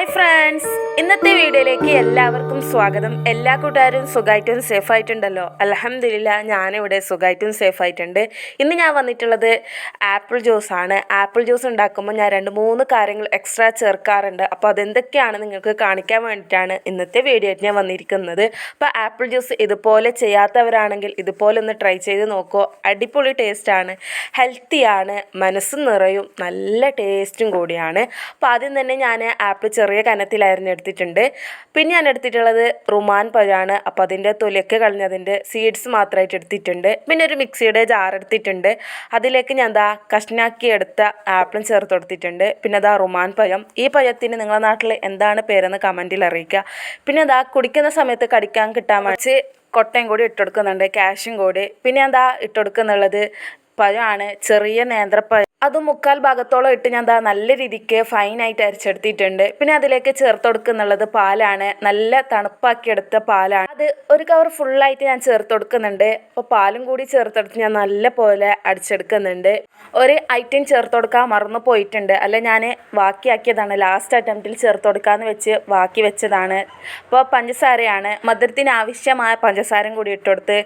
Hi friends ഇന്നത്തെ വീഡിയോയിലേക്ക് എല്ലാവർക്കും സ്വാഗതം. എല്ലാ കൂട്ടുകാരും സുഖമായിട്ടും സേഫായിട്ടുണ്ടല്ലോ? അലഹമില്ല ഞാനിവിടെ സുഖമായിട്ടും സേഫായിട്ടുണ്ട്. ഇന്ന് ഞാൻ വന്നിട്ടുള്ളത് ആപ്പിൾ ജ്യൂസ് ആണ്. ആപ്പിൾ ജ്യൂസ് ഉണ്ടാക്കുമ്പോൾ ഞാൻ രണ്ട് മൂന്ന് കാര്യങ്ങൾ എക്സ്ട്രാ ചേർക്കാറുണ്ട്. അപ്പോൾ അതെന്തൊക്കെയാണ് നിങ്ങൾക്ക് കാണിക്കാൻ വേണ്ടിയിട്ടാണ് ഇന്നത്തെ വീഡിയോ ഞാൻ വന്നിരിക്കുന്നത്. അപ്പോൾ ആപ്പിൾ ജ്യൂസ് ഇതുപോലെ ചെയ്യാത്തവരാണെങ്കിൽ ഇതുപോലെ ഒന്ന് ട്രൈ ചെയ്ത് നോക്കുമോ അടിപൊളി ടേസ്റ്റാണ് ഹെൽത്തിയാണ് മനസ്സ് നിറയും. നല്ല ടേസ്റ്റും കൂടിയാണ്. അപ്പോൾ ആദ്യം തന്നെ ഞാൻ ആപ്പിൾ ചെറിയ കനത്തിലായിരുന്നു എടുത്തിട്ടുണ്ട്. പിന്നെ ഞാൻ എടുത്തിട്ടുള്ളത് റുമാൻ പഴമാണ് അപ്പോൾ അതിന്റെ തൊലിയൊക്കെ കളഞ്ഞതിന്റെ സീഡ്സ് മാത്രമായിട്ട് എടുത്തിട്ടുണ്ട്. പിന്നെ ഒരു മിക്സിയുടെ ജാർ എടുത്തിട്ടുണ്ട്. അതിലേക്ക് ഞാൻ എന്താ കഷ്ണാക്കി എടുത്ത ആപ്പിളും ചേർത്ത് കൊടുത്തിട്ടുണ്ട്. പിന്നെ അതാ റുമാൻ പഴം. ഈ പഴത്തിന് നിങ്ങളുടെ നാട്ടിൽ എന്താണ് പേരെന്ന് കമന്റിൽ അറിയിക്കുക. പിന്നെ അതാ കുടിക്കുന്ന സമയത്ത് കടിക്കാൻ കിട്ടാൻ വെച്ച് കൊട്ടയും കൂടി ഇട്ടുകൊടുക്കുന്നുണ്ട് ക്യാഷും കൂടി. പിന്നെ എന്താ ഇട്ടുകൊടുക്കുന്നുള്ളത് പഴമാണ്. ചെറിയ നേന്ത്രപ്പഴം. അത് മുക്കാൽ ഭാഗത്തോളം ഇട്ട് ഞാൻ ദാ നല്ല രീതിക്ക് ഫൈനായിട്ട് അരച്ചെടുത്തിട്ടുണ്ട്. പിന്നെ അതിലേക്ക് ചേർത്ത് കൊടുക്കുന്നുള്ളത് പാലാണ്. നല്ല തണുപ്പാക്കിയെടുത്ത പാലാണ്. അത് ഒരു കവർ ഫുള്ളായിട്ട് ഞാൻ ചേർത്ത് കൊടുക്കുന്നുണ്ട് അപ്പോൾ പാലും കൂടി ചേർത്തെടുത്ത് ഞാൻ നല്ല പോലെ അടിച്ചെടുക്കുന്നുണ്ട്. ഒരു ഐറ്റം ചേർത്ത് കൊടുക്കാൻ മറന്നു പോയിട്ടുണ്ട്. അല്ല ഞാൻ ബാക്കിയാക്കിയതാണ്. ലാസ്റ്റ് അറ്റംപ്റ്റിൽ ചേർത്ത് കൊടുക്കാമെന്ന് വെച്ച് ബാക്കി വെച്ചതാണ്. അപ്പോൾ പഞ്ചസാരയാണ്. മധുരത്തിന് ആവശ്യമായ പഞ്ചസാരയും കൂടി ഇട്ടുകൊടുത്ത്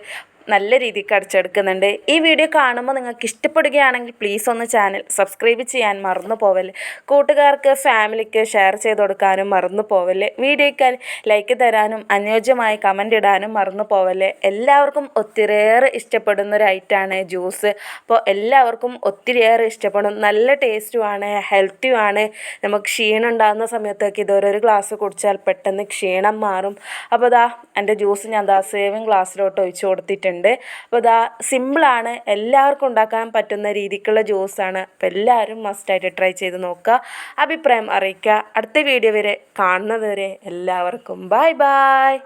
നല്ല രീതിക്ക് അടിച്ചെടുക്കുന്നുണ്ട്. ഈ വീഡിയോ കാണുമ്പോൾ നിങ്ങൾക്ക് ഇഷ്ടപ്പെടുകയാണെങ്കിൽ പ്ലീസ് ഒന്ന് ചാനൽ സബ്സ്ക്രൈബ് ചെയ്യാൻ മറന്നു പോവല്ലേ. കൂട്ടുകാർക്ക് ഫാമിലിക്ക് ഷെയർ ചെയ്ത് കൊടുക്കാനും മറന്നു പോവല്ലേ. വീഡിയോയ്ക്ക് ലൈക്ക് തരാനും അനുയോജ്യമായി കമന്റ് ഇടാനും മറന്നു പോവല്ലേ. എല്ലാവർക്കും ഒത്തിരിയേറെ ഇഷ്ടപ്പെടുന്ന ഒരു ഐറ്റമാണ് ജ്യൂസ് അപ്പോൾ എല്ലാവർക്കും ഒത്തിരിയേറെ ഇഷ്ടപ്പെടും. നല്ല ടേസ്റ്റുമാണ് ഹെൽത്തിയുമാണ് നമുക്ക് ക്ഷീണം ഉണ്ടാകുന്ന സമയത്തൊക്കെ ഇതൊരു ഗ്ലാസ് കുടിച്ചാൽ പെട്ടെന്ന് ക്ഷീണം മാറും. അപ്പോൾ അതാ എന്റെ ജ്യൂസ് ഞാൻ ദാ സേവിങ് ഗ്ലാസ്സിലോട്ട് ഒഴിച്ചു കൊടുത്തിട്ടുണ്ട്. ഉണ്ട്. അപ്പോൾ ഇതാ സിമ്പിളാണ് എല്ലാവർക്കും ഉണ്ടാക്കാൻ പറ്റുന്ന രീതിക്കുള്ള ജ്യൂസാണ് അപ്പോൾ എല്ലാവരും മസ്റ്റായിട്ട് ട്രൈ ചെയ്ത് നോക്കുക. അഭിപ്രായം അറിയിക്കുക. അടുത്ത വീഡിയോ വരെ കാണുന്നത് വരെ എല്ലാവർക്കും ബായ് ബായ്